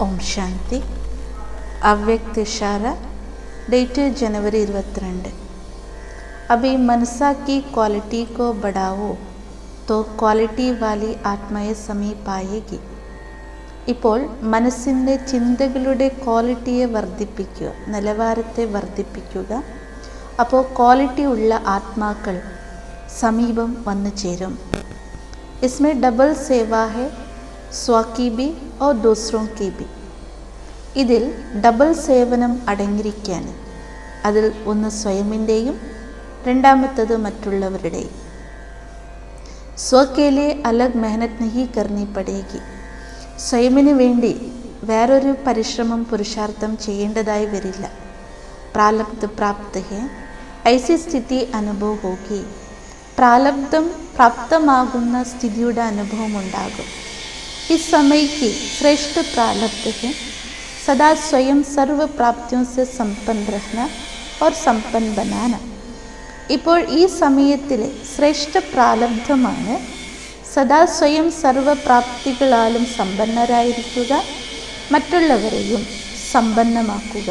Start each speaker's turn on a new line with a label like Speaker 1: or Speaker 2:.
Speaker 1: ഓം ശാന്തി അവ്യക്ത ഇഷാര डेट जनवरी ഇരുപത്തിരണ്ട് अभी मनसा की क्वालिटी को बढ़ाओ तो क्वालिटी वाली ആത്മയെ സമീപായേഗി ഇപ്പോൾ മനസ്സിൻ്റെ ചിന്തകളുടെ ക്വാളിറ്റിയെ വർദ്ധിപ്പിക്കുക നിലവാരത്തെ വർദ്ധിപ്പിക്കുക അപ്പോൾ ക്വാളിറ്റി ഉള്ള ആത്മാക്കൾ സമീപം വന്നു ചേരും इसमें डबल सेवा है സ്വാക്കി ബി ഓ ദോസ്രോ കി ബി ഇതിൽ ഡബിൾ സേവനം അടങ്ങിയിരിക്കുകയാണ്. അതിൽ ഒന്ന് സ്വയമിന്റെയും രണ്ടാമത്തത് മറ്റുള്ളവരുടെയും. സ്വക്കേലെ അലഗ് മെഹനത് നഹി കർണി പടേകി. സ്വയമിന് വേണ്ടി വേറൊരു പരിശ്രമം പുരുഷാർത്ഥം ചെയ്യേണ്ടതായി വരില്ല. പ്രാലബ്ധ പ്രാപ്തഹ ഐസി സ്ഥിതി അനുഭവം ഹോക്കി പ്രാലബ്ധം പ്രാപ്തമാകുന്ന സ്ഥിതിയുടെ അനുഭവം ഉണ്ടാകും. ഈ സമയക്ക് ശ്രേഷ്ഠ പ്രാലബ്ധ ഹെ सदा स्वयं सर्व प्राप्तियों से संपन्न रहना और संपन्न बनाना ഇപ്പോൾ ഈ സമയത്തിലെ ശ്രേഷ്ഠ പ്രാലബ്ധമാണ് സദാ സ്വയം സർവപ്രാപ്തികളാലും സമ്പന്നരായിരിക്കുക മറ്റുള്ളവരെയും സമ്പന്നമാക്കുക